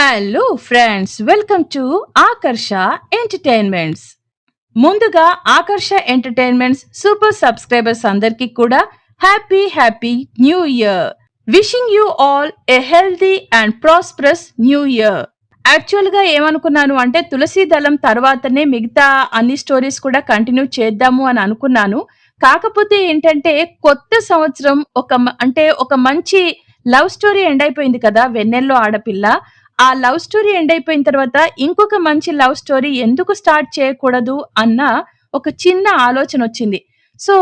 Hello friends welcome to Akarsha entertainments ముందుగా Akarsha entertainments super subscribers అందరికీ కూడా happy happy new year wishing you all a healthy and prosperous new year యాక్చువల్గా ఏమనుకున్నాను అంటే తులసి దళం తర్వాతనే మిగతా అన్ని స్టోరీస్ కూడా కంటిన్యూ చేద్దాము అని అనుకున్నాను. కాకపోతే ఏంటంటే కొత్త సంవత్సరం ఒక అంటే ఒక మంచి లవ్ స్టోరీ ఎండ్ అయిపోయింది కదా వెన్నెల్లో ఆడపిల్ల. ఆ లవ్ స్టోరీ ఎండ్ అయిపోయిన తర్వాత ఇంకొక మంచి లవ్ స్టోరీ ఎందుకు స్టార్ట్ చేయకూడదు అన్న ఒక చిన్న ఆలోచన వచ్చింది. సో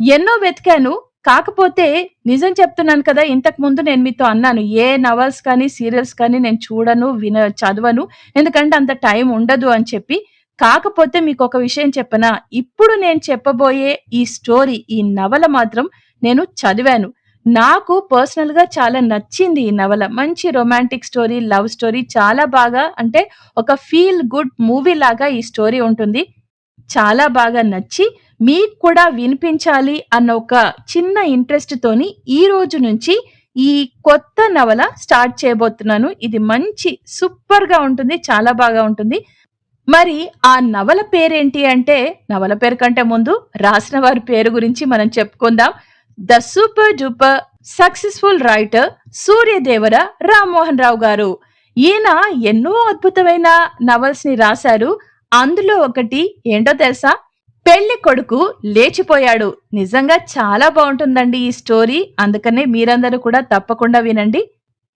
ఎన్నో వెతికాను. కాకపోతే నిజం చెప్తున్నాను కదా ఇంతకు ముందు నేను మీతో అన్నాను ఏ నవల్స్ కానీ సీరియల్స్ కానీ నేను చూడను విన చదవను ఎందుకంటే అంత టైం ఉండదు అని చెప్పి. కాకపోతే మీకు ఒక విషయం చెప్పనా ఇప్పుడు నేను చెప్పబోయే ఈ స్టోరీ ఈ నవల మాత్రం నేను చదివాను. నాకు పర్సనల్గా చాలా నచ్చింది ఈ నవల. మంచి రొమాంటిక్ స్టోరీ లవ్ స్టోరీ చాలా బాగా అంటే ఒక ఫీల్ గుడ్ మూవీ లాగా ఈ స్టోరీ ఉంటుంది. చాలా బాగా నచ్చి మీకు కూడా వినిపించాలి అన్న ఒక చిన్న ఇంట్రెస్ట్తోని ఈ రోజు నుంచి ఈ కొత్త నవల స్టార్ట్ చేయబోతున్నాను. ఇది మంచి సూపర్గా ఉంటుంది చాలా బాగా ఉంటుంది. మరి ఆ నవల పేరేంటి అంటే నవల పేరు కంటే ముందు రాసిన వారి పేరు గురించి మనం చెప్పుకుందాం. The super duper successful writer Suryadevara Rammohan Rao garu. ఈయన ఎన్నో అద్భుతమైన నవల్స్ని రాశారు. అందులో ఒకటి ఏంటో తెలుసా? పెళ్ళి కొడుకు లేచిపోయాడు. నిజంగా చాలా బాగుంటుందండి ఈ స్టోరీ. అందుకనే మీరందరూ కూడా తప్పకుండా వినండి.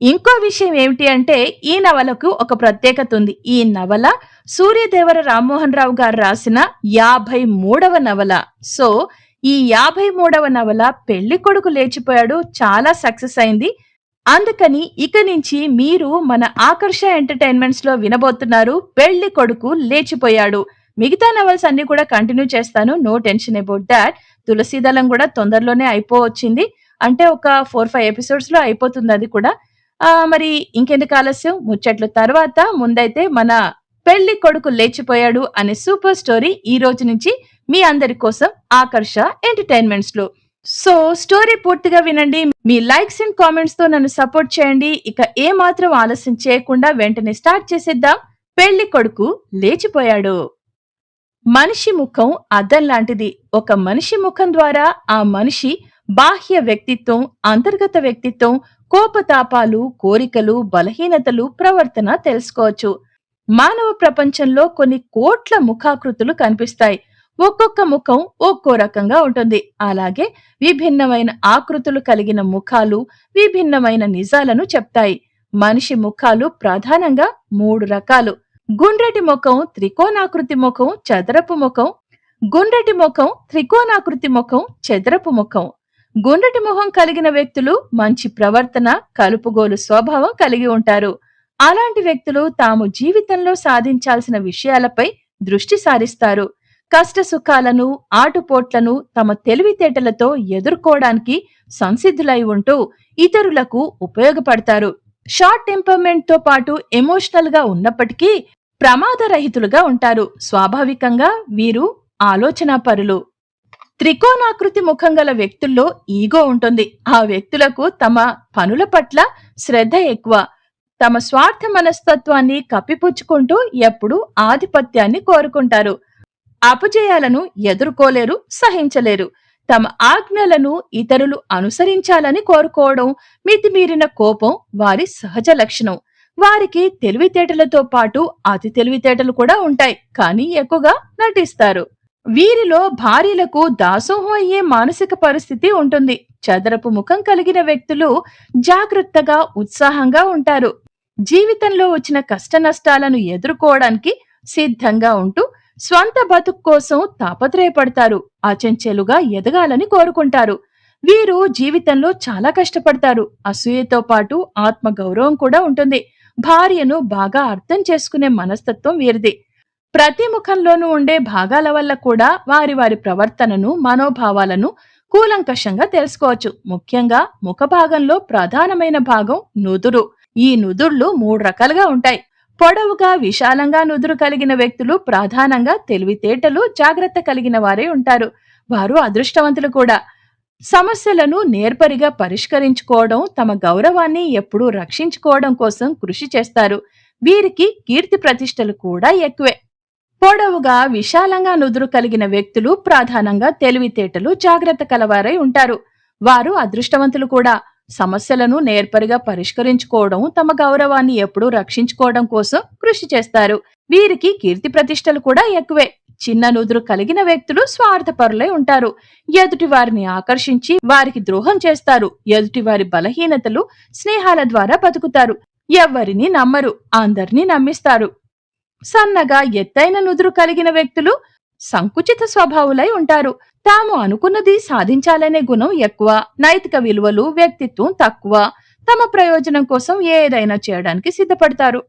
ఇంకో విషయం ఏమిటి అంటే ఈ నవలకు ఒక ప్రత్యేకత ఉంది. ఈ నవల సూర్యదేవర రామ్మోహన్ రావు గారు రాసిన యాభై మూడవ నవల. సో ఈ యాభై మూడవ నవల పెళ్ళి కొడుకు లేచిపోయాడు చాలా సక్సెస్ అయింది. అందుకని ఇక నుంచి మీరు మన ఆకర్ష ఎంటర్టైన్మెంట్స్లో వినబోతున్నారు పెళ్ళి కొడుకు లేచిపోయాడు. మిగతా నవల్స్ అన్ని కూడా కంటిన్యూ చేస్తాను. No tension about that. Tulasidalam కూడా తొందరలోనే అయిపోవచ్చింది. అంటే ఒక ఫోర్ ఫైవ్ ఎపిసోడ్స్లో అయిపోతుంది అది కూడా. ఆ మరి ఇంకెందుకు ఆలస్యం? ముచ్చట్లు తర్వాత ముందైతే మన పెళ్ళి కొడుకు లేచిపోయాడు అనే సూపర్ స్టోరీ ఈ రోజు నుంచి మీ అందరి కోసం ఆకర్ష ఎంటర్టైన్మెంట్స్లో సో స్టోరీ పూర్తిగా వినండి. మీ లైక్స్ అండ్ కామెంట్స్తో నన్ను సపోర్ట్ చేయండి. ఇక ఏ మాత్రం ఆలస్యం చేయకుండా వెంటనే స్టార్ట్ చేసేద్దాం. పెళ్ళి కొడుకు లేచిపోయాడు. మనిషి ముఖం అద్దం లాంటిది. ఒక మనిషి ముఖం ద్వారా ఆ మనిషి బాహ్య వ్యక్తిత్వం అంతర్గత వ్యక్తిత్వం కోపతాపాలు కోరికలు బలహీనతలు ప్రవర్తన తెలుసుకోవచ్చు. మానవ ప్రపంచంలో కొన్ని కోట్ల ముఖాకృతులు కనిపిస్తాయి. ఒక్కొక్క ముఖం ఒక్కో రకంగా ఉంటుంది. అలాగే విభిన్నమైన ఆకృతులు కలిగిన ముఖాలు విభిన్నమైన నిజాలను చెప్తాయి. మనిషి ముఖాలు ప్రధానంగా మూడు రకాలు. గుండ్రటి ముఖం త్రికోణాకృతి ముఖం చదరపు ముఖం. గుండ్రటి ముఖం త్రికోణాకృతి ముఖం చదరపు ముఖం. గుండ్రటి ముఖం కలిగిన వ్యక్తులు మంచి ప్రవర్తన కలుపుగోలు స్వభావం కలిగి ఉంటారు. అలాంటి వ్యక్తులు తాము జీవితంలో సాధించాల్సిన విషయాలపై దృష్టి సారిస్తారు. కష్ట సుఖాలను ఆటుపోట్లను తమ తెలివితేటలతో ఎదుర్కోవడానికి సంసిద్ధులై ఉంటూ ఇతరులకు ఉపయోగపడతారు. షార్ట్ టెంపర్మెంట్తో పాటు ఎమోషనల్గా ఉన్నప్పటికీ ప్రమాదరహితులుగా ఉంటారు. స్వాభావికంగా వీరు ఆలోచనాపరులు. త్రికోణాకృతి ముఖం గల వ్యక్తుల్లో ఈగో ఉంటుంది. ఆ వ్యక్తులకు తమ పనుల పట్ల శ్రద్ధ ఎక్కువ. తమ స్వార్థ మనస్తత్వాన్ని కప్పిపుచ్చుకుంటూ ఎప్పుడూ ఆధిపత్యాన్ని కోరుకుంటారు. అపజయాలను ఎదుర్కోలేరు సహించలేరు. తమ ఆజ్ఞలను ఇతరులు అనుసరించాలని కోరుకోవడం మితిమీరిన కోపం వారి సహజ లక్షణం. వారికి తెలివితేటలతో పాటు అతి తెలివితేటలు కూడా ఉంటాయి కానీ ఎక్కువగా నటిస్తారు. వీరిలో భార్యలకు దాసోహం అయ్యే మానసిక పరిస్థితి ఉంటుంది. చదరపు ముఖం కలిగిన వ్యక్తులు జాగ్రత్తగా ఉత్సాహంగా ఉంటారు. జీవితంలో వచ్చిన కష్ట నష్టాలను ఎదుర్కోవడానికి సిద్ధంగా ఉంటూ స్వంత బతుకు కోసం తాపత్రయపడతారు. అచంచెలుగా ఎదగాలని కోరుకుంటారు. వీరు జీవితంలో చాలా కష్టపడతారు. అసూయతో పాటు ఆత్మగౌరవం కూడా ఉంటుంది. భార్యను బాగా అర్థం చేసుకునే మనస్తత్వం వీరిది. ప్రతి ముఖంలోనూ ఉండే భాగాల వల్ల కూడా వారి వారి ప్రవర్తనను మనోభావాలను కూలంకషంగా తెలుసుకోవచ్చు. ముఖ్యంగా ముఖ భాగంలో ప్రధానమైన భాగం నుదురు. ఈ నుదుర్లు మూడు రకాలుగా ఉంటాయి. పొడవుగా విశాలంగా నుదురు కలిగిన వ్యక్తులు ప్రధానంగా తెలివితేటలు జాగ్రత్త కలిగిన వారే ఉంటారు. వారు అదృష్టవంతులు కూడా. సమస్యలను నేర్పరిగా పరిష్కరించుకోవడం తమ గౌరవాన్ని ఎప్పుడూ రక్షించుకోవడం కోసం కృషి చేస్తారు. వీరికి కీర్తి ప్రతిష్టలు కూడా ఎక్కువే. పొడవుగా విశాలంగా నుదురు కలిగిన వ్యక్తులు ప్రధానంగా తెలివితేటలు జాగ్రత్త కలవారై ఉంటారు. వారు అదృష్టవంతులు కూడా. సమస్యలను నేర్పరిగా పరిష్కరించుకోవడం తమ గౌరవాన్ని ఎప్పుడూ రక్షించుకోవడం కోసం కృషి చేస్తారు. వీరికి కీర్తి ప్రతిష్టలు కూడా ఎక్కువే. చిన్న నుదురు కలిగిన వ్యక్తులు స్వార్థపరులై ఉంటారు. ఎదుటి వారిని ఆకర్షించి వారికి ద్రోహం చేస్తారు. ఎదుటి వారి బలహీనతలు స్నేహాల ద్వారా బతుకుతారు. ఎవ్వరిని నమ్మరు అందరినీ నమ్మిస్తారు. సన్నగా ఎత్తైన నుదురు కలిగిన వ్యక్తులు సంకుచిత స్వభావులై ఉంటారు. తాము అనుకున్నది సాధించాలనే గుణం ఎక్కువ. నైతిక విలువలు వ్యక్తిత్వం తక్కువ. తమ ప్రయోజనం కోసం ఏదైనా చేయడానికి సిద్ధపడతారు.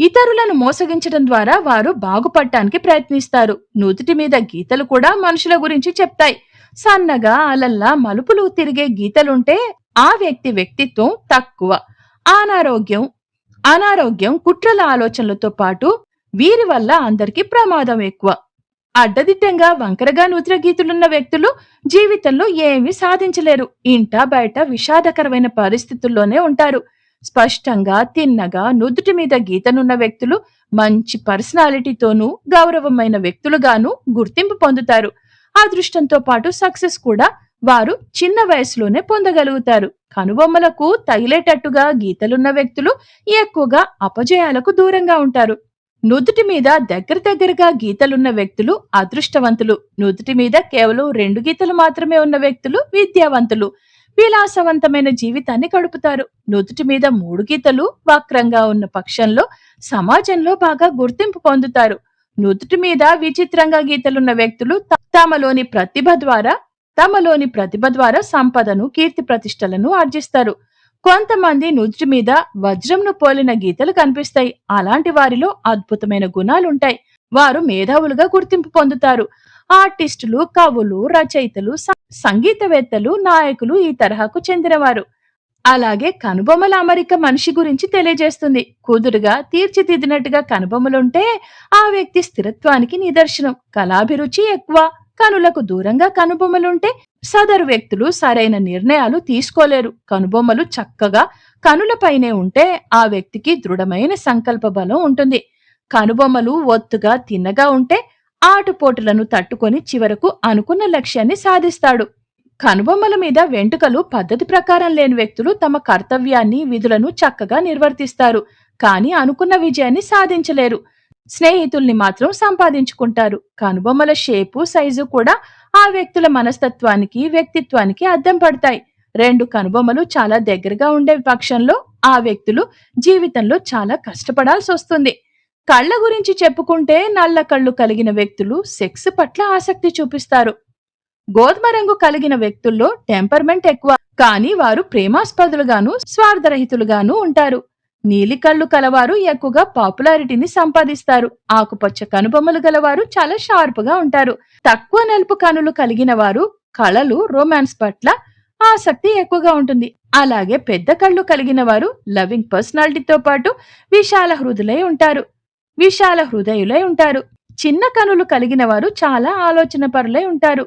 ఇతరులను మోసగించడం ద్వారా వారు బాగుపడటానికి ప్రయత్నిస్తారు. నుదుటి మీద గీతలు కూడా మనుషుల గురించి చెప్తాయి. సన్నగా అలల్లా మలుపులు తిరిగే గీతలుంటే ఆ వ్యక్తి వ్యక్తిత్వం తక్కువ. అనారోగ్యం అనారోగ్యం కుట్రల ఆలోచనలతో పాటు వీరి వల్ల అందరికీ ప్రమాదం ఎక్కువ. అడ్డదిట్టంగా వంకరగా నూతిన గీతులున్న వ్యక్తులు జీవితంలో ఏమీ సాధించలేరు. ఇంట బయట విషాదకరమైన పరిస్థితుల్లోనే ఉంటారు. స్పష్టంగా తిన్నగా నుదుటి మీద గీతనున్న వ్యక్తులు మంచి పర్సనాలిటీతోనూ గౌరవమైన వ్యక్తులుగాను గుర్తింపు పొందుతారు. అదృష్టంతో పాటు సక్సెస్ కూడా వారు చిన్న వయసులోనే పొందగలుగుతారు. కనుబొమ్మలకు తగిలేటట్టుగా గీతలున్న వ్యక్తులు ఎక్కువగా అపజయాలకు దూరంగా ఉంటారు. నుదుటి మీద దగ్గర దగ్గరగా గీతలున్న వ్యక్తులు అదృష్టవంతులు. నుదుటి మీద కేవలం రెండు గీతలు మాత్రమే ఉన్న వ్యక్తులు విద్యావంతులు. విలాసవంతమైన జీవితాన్ని గడుపుతారు. నుదుటి మీద మూడు గీతలు వక్రంగా ఉన్న పక్షంలో సమాజంలో బాగా గుర్తింపు పొందుతారు. నుదుటి మీద విచిత్రంగా గీతలున్న వ్యక్తులు తమలోని ప్రతిభ ద్వారా తమలోని ప్రతిభ ద్వారా సంపదను కీర్తి ప్రతిష్టలను ఆర్జిస్తారు. కొంతమంది నుదుటి మీద వజ్రంను పోలిన గీతలు కనిపిస్తాయి. అలాంటి వారిలో అద్భుతమైన గుణాలుంటాయి. వారు మేధావులుగా గుర్తింపు పొందుతారు. ఆర్టిస్టులు కవులు రచయితలు సంగీతవేత్తలు నాయకులు ఈ తరహాకు చెందినవారు. అలాగే కనుబొమ్మల అమరిక మనిషి గురించి తెలియజేస్తుంది. కుదురుగా తీర్చిదిద్దినట్టుగా కనుబొమ్మలుంటే ఆ వ్యక్తి స్థిరత్వానికి నిదర్శనం. కళాభిరుచి ఎక్కువ. కనులకు దూరంగా కనుబొమ్మలుంటే సదరు వ్యక్తులు సరైన నిర్ణయాలు తీసుకోలేరు. కనుబొమ్మలు చక్కగా కనులపైనే ఉంటే ఆ వ్యక్తికి దృఢమైన సంకల్ప బలం ఉంటుంది. కనుబొమ్మలు ఒత్తుగా తిన్నగా ఉంటే ఆటుపోటులను తట్టుకొని చివరకు అనుకున్న లక్ష్యాన్ని సాధిస్తాడు. కనుబొమ్మల మీద వెంటుకలు పద్ధతి ప్రకారం లేని వ్యక్తులు తమ కర్తవ్యాన్ని విధులను చక్కగా నిర్వర్తిస్తారు. కానీ అనుకున్న విజయాన్ని సాధించలేరు. స్నేహితుల్ని మాత్రం సంపాదించుకుంటారు. కనుబొమ్మల షేపు సైజు కూడా ఆ వ్యక్తుల మనస్తత్వానికి వ్యక్తిత్వానికి అద్దం పడతాయి. రెండు కనుబొమ్మలు చాలా దగ్గరగా ఉండే పక్షంలో ఆ వ్యక్తులు జీవితంలో చాలా కష్టపడాల్సి వస్తుంది. కళ్ళ గురించి చెప్పుకుంటే నల్ల కళ్ళు కలిగిన వ్యక్తులు సెక్స్ పట్ల ఆసక్తి చూపిస్తారు. గోధుమ రంగు కలిగిన వ్యక్తుల్లో టెంపర్మెంట్ ఎక్కువ. కానీ వారు ప్రేమాస్పదులుగాను స్వార్థరహితులుగాను ఉంటారు. నీలి కళ్ళు కలవారు ఎక్కువగా పాపులారిటీని సంపాదిస్తారు. ఆకుపచ్చ కనుబొమ్మలు గలవారు చాలా షార్ప్గా ఉంటారు. తక్కువ నలుపు కనులు కలిగిన వారు కళలు రొమాన్స్ పట్ల ఆసక్తి ఎక్కువగా ఉంటుంది. అలాగే పెద్ద కళ్ళు కలిగిన వారు లవింగ్ పర్సనాలిటీతో పాటు విశాల హృదయులై ఉంటారు. విశాల హృదయులై ఉంటారు. చిన్న కనులు కలిగిన వారు చాలా ఆలోచన పరులై ఉంటారు.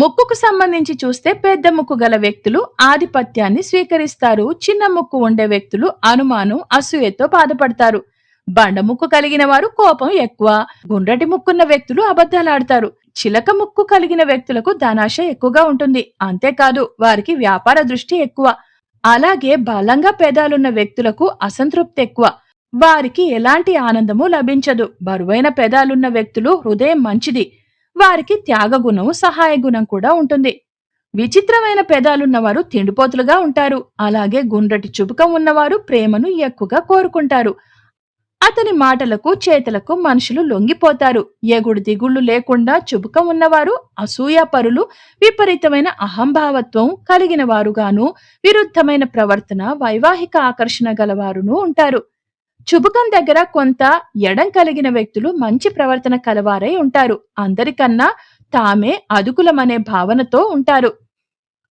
ముక్కుకు సంబంధించి చూస్తే పెద్ద ముక్కు గల వ్యక్తులు ఆధిపత్యాన్ని స్వీకరిస్తారు. చిన్న ముక్కు ఉండే వ్యక్తులు అనుమానం అసూయతో బాధపడతారు. బండ ముక్కు కలిగిన వారు కోపం ఎక్కువ. గుండ్రటి ముక్కున్న వ్యక్తులు అబద్ధాలాడతారు చిలక ముక్కు కలిగిన వ్యక్తులకు ధనాశ ఎక్కువగా ఉంటుంది. అంతేకాదు వారికి వ్యాపార దృష్టి ఎక్కువ. అలాగే బలంగా పెదాలున్న వ్యక్తులకు అసంతృప్తి ఎక్కువ. వారికి ఎలాంటి ఆనందము లభించదు. బరువైన పెదాలున్న వ్యక్తులు హృదయం మంచిది. వారికి త్యాగగుణం సహాయగుణం కూడా ఉంటుంది. విచిత్రమైన పెదాలున్నవారు తిండిపోతులుగా ఉంటారు. అలాగే గుండ్రటి చుబుకం ఉన్నవారు ప్రేమను ఎక్కువగా కోరుకుంటారు. అతని మాటలకు చేతలకు మనుషులు లొంగిపోతారు. ఎగుడు దిగుళ్ళు లేకుండా చుబుకం ఉన్నవారు అసూయాపరులు విపరీతమైన అహంభావత్వం కలిగిన వారుగాను విరుద్ధమైన ప్రవర్తన వైవాహిక ఆకర్షణ గలవారును ఉంటారు. చుబుకం దగ్గర కొంత ఎడం కలిగిన వ్యక్తులు మంచి ప్రవర్తన కలవారై ఉంటారు. అందరికన్నా తామే అదుకులమనే భావనతో ఉంటారు.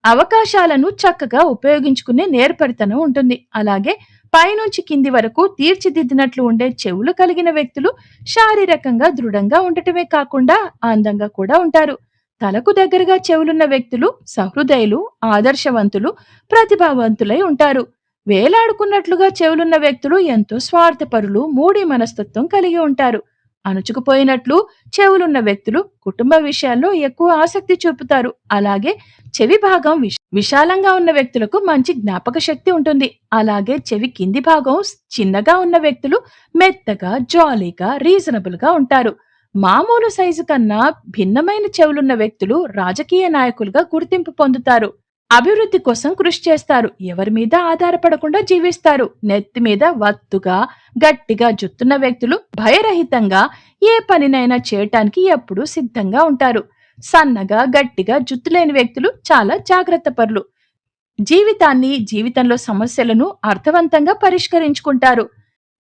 అవకాశాలను చక్కగా ఉపయోగించుకునే నేర్పరితనం ఉంటుంది. అలాగే పైనుంచి కింది వరకు తీర్చిదిద్దినట్లు ఉండే చెవులు కలిగిన వ్యక్తులు శారీరకంగా దృఢంగా ఉండటమే కాకుండా అందంగా కూడా ఉంటారు. తలకు దగ్గరగా చెవులున్న వ్యక్తులు సహృదయులు ఆదర్శవంతులు ప్రతిభావంతులై ఉంటారు. వేలాడుకున్నట్లుగా చెవులున్న వ్యక్తులు ఎంతో స్వార్థపరులు మూడి మనస్తత్వం కలిగి ఉంటారు. అణుచుకుపోయినట్లు చెవులున్న వ్యక్తులు కుటుంబ విషయాల్లో ఎక్కువ ఆసక్తి చూపుతారు. అలాగే చెవి భాగం విశాలంగా ఉన్న వ్యక్తులకు మంచి జ్ఞాపక శక్తి ఉంటుంది. అలాగే చెవి కింది భాగం చిన్నగా ఉన్న వ్యక్తులు మెత్తగా జాలీగా రీజనబుల్గా ఉంటారు. మామూలు సైజు కన్నా భిన్నమైన చెవులున్న వ్యక్తులు రాజకీయ నాయకులుగా గుర్తింపు పొందుతారు. అభివృద్ధి కోసం కృషి చేస్తారు. ఎవరి మీద ఆధారపడకుండా జీవిస్తారు. నెత్తి మీద వత్తుగా గట్టిగా జుత్తున్న వ్యక్తులు భయరహితంగా ఏ పనినైనా చేయటానికి ఎప్పుడూ సిద్ధంగా ఉంటారు. సన్నగా గట్టిగా జుత్తు లేని వ్యక్తులు చాలా జాగ్రత్త పరులు. జీవితాన్ని జీవితంలో సమస్యలను అర్థవంతంగా పరిష్కరించుకుంటారు.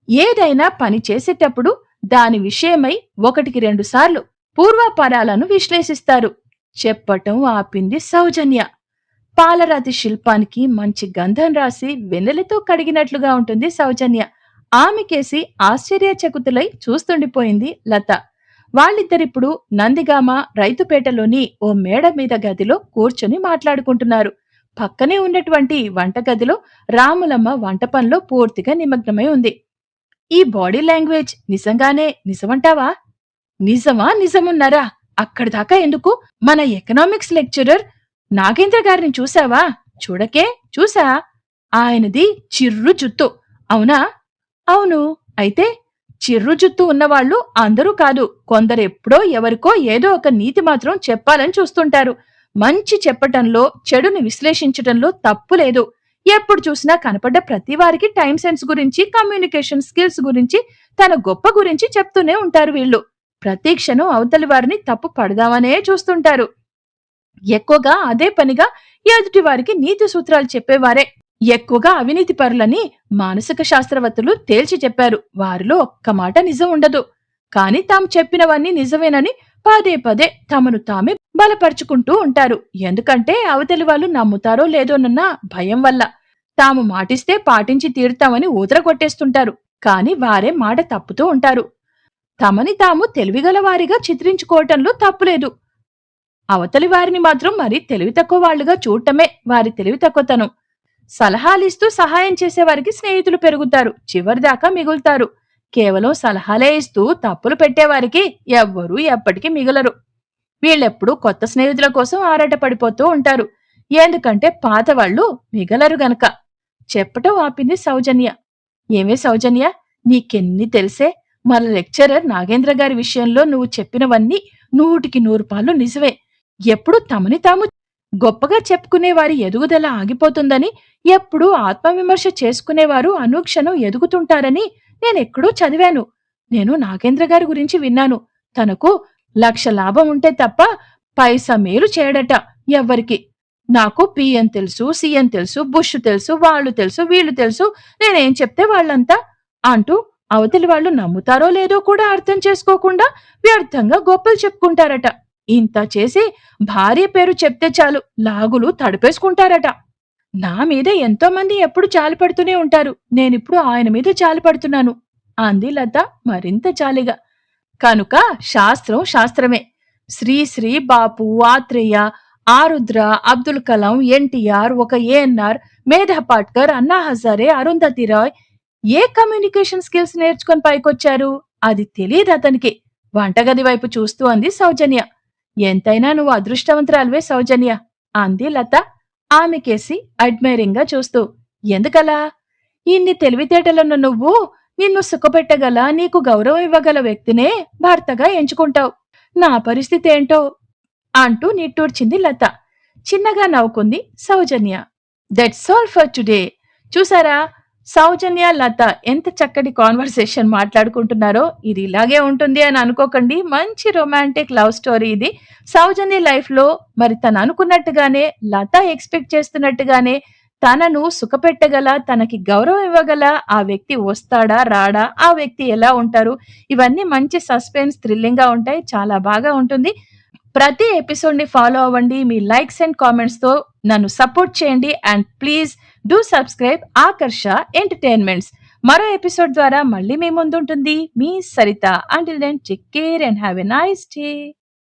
ఏదైనా పని చేసేటప్పుడు దాని విషయమై ఒకటికి రెండు సార్లు పూర్వాపరాలను విశ్లేషిస్తారు. చెప్పటం ఆపింది సౌజన్య. పాలరాతి శిల్పానికి మంచి గంధం రాసి వెన్నెలతో కడిగినట్లుగా ఉంటుంది సౌజన్య. ఆమెకేసి ఆశ్చర్యచకుతులై చూస్తుండిపోయింది లత. వాళ్ళిద్దరిప్పుడు నందిగామ రైతుపేటలోని ఓ మేడ మీద గదిలో కూర్చొని మాట్లాడుకుంటున్నారు. పక్కనే ఉన్నటువంటి వంటగదిలో రాములమ్మ వంట పనిలో పూర్తిగా నిమగ్నమై ఉంది. ఈ బాడీ లాంగ్వేజ్ నిజంగానే నిజమంటావా? నిజమా నిజమున్నారా? అక్కడి దాకా ఎందుకు? మన ఎకనామిక్స్ లెక్చరర్ నాగేంద్ర గారిని చూశావా? చూడకే? చూసా ఆయనది చిర్రు జుత్తు. అవునా? అవును. అయితే చిర్రు జుత్తు ఉన్నవాళ్ళు అందరూ కాదు. కొందరు ఎప్పుడో ఎవరికో ఏదో ఒక నీతి మాత్రం చెప్పాలని చూస్తుంటారు. మంచి చెప్పటంలో చెడుని విశ్లేషించటంలో తప్పు లేదు. ఎప్పుడు చూసినా కనపడ్డ ప్రతి వారికి టైం సెన్స్ గురించి కమ్యూనికేషన్ స్కిల్స్ గురించి తన గొప్ప గురించి చెప్తూనే ఉంటారు వీళ్ళు. ప్రతి క్షణం అవతలి వారిని తప్పు పడదామనే చూస్తుంటారు. ఎక్కువగా అదే పనిగా ఎదుటి వారికి నీతి సూత్రాలు చెప్పేవారే. ఎక్కువగా అవినీతి పరులని మానసిక శాస్త్రవేత్తలు తేల్చి చెప్పారు. వారిలో ఒక్క మాట నిజం ఉండదు. కాని తాము చెప్పినవన్నీ నిజమేనని పదే పదే తమను తామే బలపరుచుకుంటూ ఉంటారు. ఎందుకంటే అవతలి వాళ్ళు నమ్ముతారో లేదోనన్న భయం వల్ల. తాము మాటిస్తే పాటించి తీరుతామని ఊదరగొట్టేస్తుంటారు. కాని వారే మాట తప్పుతూ ఉంటారు. తమని తాము తెలివిగల వారిగా చిత్రించుకోవటంలో తప్పులేదు. అవతలి వారిని మాత్రం మరి తెలివి తక్కువ వాళ్ళుగా చూడటమే వారి తెలివి తక్కువతనం. సలహాలిస్తూ సహాయం చేసేవారికి స్నేహితులు పెరుగుతారు చివరిదాకా మిగులుతారు. కేవలం సలహాలే ఇస్తూ తప్పులు పెట్టేవారికి ఎవ్వరూ ఎప్పటికీ మిగలరు. వీళ్ళెప్పుడూ కొత్త స్నేహితుల కోసం ఆరాటపడిపోతూ ఉంటారు. ఎందుకంటే పాత వాళ్ళు మిగలరు గనక. చెప్పటం ఆపింది సౌజన్య. ఏమే సౌజన్య? నీకెన్ని తెలిసే? మన లెక్చరర్ నాగేంద్ర గారి విషయంలో నువ్వు చెప్పినవన్నీ నూటికి నూరు పాలు నిజమే. ఎప్పుడు తమని తాము గొప్పగా చెప్పుకునే వారి ఎదుగుదల ఆగిపోతుందని ఎప్పుడూ ఆత్మవిమర్శ చేసుకునేవారు అనుక్షణం ఎదుగుతుంటారని నేనెక్కడో చదివాను. నేను నాగేంద్ర గారి గురించి విన్నాను. తనకు లక్ష లాభం ఉంటే తప్ప పైసా మేలు చేయడట ఎవ్వరికి. నాకు పిఎన్ తెలుసు సిఎన్ తెలుసు బుష్ తెలుసు వాళ్ళు తెలుసు వీళ్ళు తెలుసు నేనేం చెప్తే వాళ్ళంతా అంటూ అవతలి వాళ్ళు నమ్ముతారో లేదో కూడా అర్థం చేసుకోకుండా వ్యర్థంగా గొప్పలు చెప్పుకుంటారట. ఇంత చేసి భార్య పేరు చెప్తే చాలు లాగులు తడిపేసుకుంటారట. నా మీద ఎంతో మంది ఎప్పుడు చాలిపడుతూనే ఉంటారు. నేనిప్పుడు ఆయన మీద చాలిపడుతున్నాను అంది లత మరింత చాలిగా. కనుక శాస్త్రం శాస్త్రమే. శ్రీ శ్రీ బాపు ఆత్రేయ ఆరుద్ర అబ్దుల్ కలాం ఎన్టీఆర్ ఒక ఏఎన్ఆర్ మేధా పాట్కర్ అన్నా హజారే అరుంధతి రాయ్ ఏ కమ్యూనికేషన్ స్కిల్స్ నేర్చుకొని పైకొచ్చారు? అది తెలియదు అతనికి వంటగది వైపు చూస్తూ అంది సౌజన్య. ఎంతైనా నువ్వు అదృష్టవంతురాలువే సౌజన్య అంది లత ఆమెకేసి అడ్మైరింగ్గా చూస్తూ. ఎందుకలా? ఇన్ని తెలివితేటలున్న నువ్వు నిన్ను సుఖపెట్టగల నీకు గౌరవం ఇవ్వగల వ్యక్తినే భర్తగా ఎంచుకుంటావు. నా పరిస్థితి ఏంటో అంటూ నిట్టూర్చింది లత. చిన్నగా నవ్వుకుంది Soujanya. That's all for today చూసారా? సౌజన్య లత ఎంత చక్కటి కాన్వర్సేషన్ మాట్లాడుకుంటున్నారో ఇది ఇలాగే ఉంటుంది అని అనుకోకండి. మంచి రొమాంటిక్ లవ్ స్టోరీ ఇది. సౌజన్య లైఫ్లో మరి తను అనుకున్నట్టుగానే లత ఎక్స్పెక్ట్ చేస్తున్నట్టుగానే తనను సుఖపెట్టగల తనకి గౌరవం ఇవ్వగల ఆ వ్యక్తి వస్తాడా రాడా ఆ వ్యక్తి ఎలా ఉంటారు? ఇవన్నీ మంచి సస్పెన్స్ థ్రిల్లింగ్గా ఉంటాయి. చాలా బాగా ఉంటుంది. ప్రతి ఎపిసోడ్ని ఫాలో అవ్వండి. మీ లైక్స్ అండ్ కామెంట్స్తో నన్ను సపోర్ట్ చేయండి. And please do subscribe Akarsha entertainments మరో ఎపిసోడ్ ద్వారా మళ్ళీ మీ ముందుంటుంది. మీ Saritha. Until then take care and have a nice day